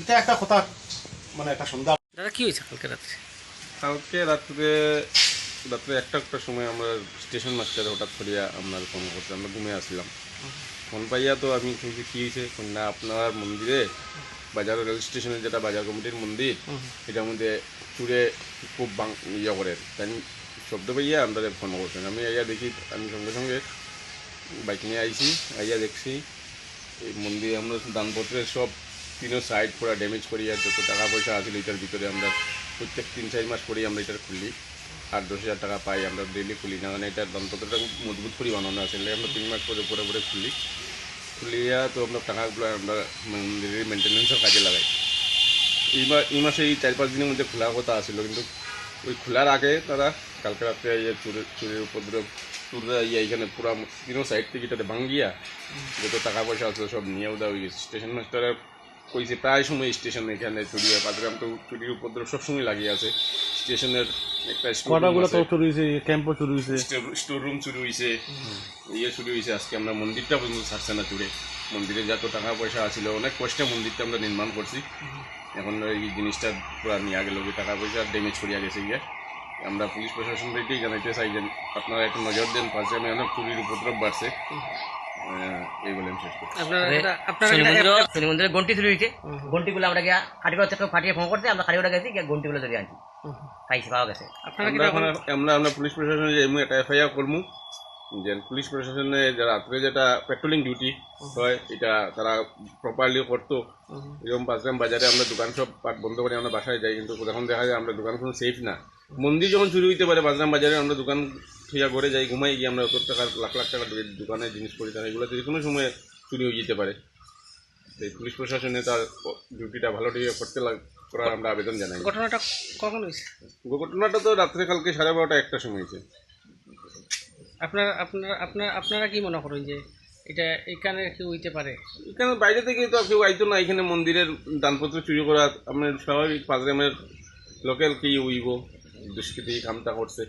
এটা একটা কথা মানে একটা সন্ধ্যা। দাদা কি হয়েছে কালকে রাত্রে? কালকে রাত্রে রাত্রে একটা একটা সময় আমরা স্টেশন মাস্টার হঠাৎ করিয়া আমরা ফোন করতে আমরা ঘুমে আসলাম। ফোন পাইয়া তো আমি খুঁজছি কী হয়েছে? না আপনার মন্দিরে? বাজার রেল স্টেশনের যেটা বাজার কমিটির মন্দির এটার মধ্যে চুরে খুব ইয়ে করে। তাই শব্দ পাইয়া আমরা ফোন করছেন আমি আইয়া দেখি আমি সঙ্গে সঙ্গে বাইক নিয়ে আইছি আইয়া দেখছি এই মন্দিরে আমরা দানপত্রের সব তিনও সাইড পুরো ড্যামেজ করিয়া যত টাকা পয়সা আছে এটার ভিতরে আমরা প্রত্যেক তিন চার মাস করেই আমরা এটার খুলি। আট দশ হাজার টাকা পাই আমরা ডেলি খুলি। না মানে এটার দানপত্রটা খুব মজবুত করে বানানো আছে। এলে আমরা তিন মাস পরে পরে পরে খুলি। খুলিয়া তো আমরা টাকাগুলো আমরা মন্দিরের কাজে লাগাই। এই মাসে এই চার পাঁচ দিনের মধ্যে খোলার কথা আসিল কিন্তু ওই খোলার আগে তারা কালকে রাত্রে ইয়ে চুরের চুরের উপদ্রব, চুররা ইয়ে এখানে পুরা তিনও সাইড থেকে এটাতে ভাঙ্গিয়া, যত টাকা পয়সা আছে সব নিয়ে দেওয়া ওই স্টেশন মাস্টারের কইছে প্রায় সময় স্টেশন এখানে চুরি হয় তো চুরির উপদ্রব সবসময় লাগিয়ে আছে। স্টেশনের একটা কটাগুলো তো চুরি হয়েছে ক্যাম্পও চুরি হয়েছে। স্টোর রুম চুরি হয়েছে ইয়ে চুরি হয়েছে। আজকে আমরা মন্দিরটা পর্যন্ত ছাড়ছে না চুরে। মন্দিরে যত টাকা পয়সা আছিল অনেক কষ্টে মন্দিরটা আমরা নির্মাণ করছি। এখন এই জিনিসটা পুরো নিয়ে গেল ওই টাকা পয়সা ড্যামেজ করিয়া গেছে গিয়ে। আমরা পুলিশ প্রশাসন এটাই জানাইতে চাই যে আপনারা একটু নজর দেন পাশে আমি অনেক চুরির উপদ্রব বাড়ছে। এই বলে আমি শেষ করছি। শনি মন্দির আমরা গিয়া কাঠিগড় থেকে ফাটিয়ে ফোন করতে আমরা কাঠিগড়ে গেছি গিয়ে ঘন্টিগুলো ধরে আনছি। পাইছি পাওয়া গেছে। আপনারা কি আমরা এখন আমরা আমরা পুলিশ প্রশাসনে এমনি একটা এফআইআর করব যে পুলিশ প্রশাসনে যে রাত্রে যেটা পেট্রোলিং ডিউটি হয় এটা তারা প্রপারলি করতো। এরকম পাঁচগ্রাম বাজারে আমরা দোকান সব পাট বন্ধ করে আমরা বাসায় যাই কিন্তু যখন দেখা যায় আমরা দোকান কোনো সেফ না। মন্দির যখন চুরি হইতে পারে পাঁচগ্রাম বাজারে আমরা দোকান ঠিকা ঘরে যাই ঘুমাই গিয়ে আমরা অত টাকার লাখ লাখ টাকার দোকানে জিনিস করি তারা এগুলো যে কোনো সময় চুরি হয়ে যেতে পারে। এই পুলিশ প্রশাসনে তার ডিউটিটা ভালো ঠিক করতে লাগ করার আমরা আবেদন জানাই। ঘটনাটা কখন হয়েছে? ঘটনাটা তো রাত্রে কালকে সাড়ে বারোটা একটা সময় হয়েছে। আপনার আপনারা আপনার আপনারা কি মনে করেন যে এটা এখানে কেউ হইতে পারে? এখানে বাইরে থেকে তো কেউ আইতো না এখানে মন্দিরের দানপত্র চুরি করা আপনার স্বাভাবিক পাঁচগ্রামের লোকাল কি উইব দুষ্কৃতি কামটা করছে।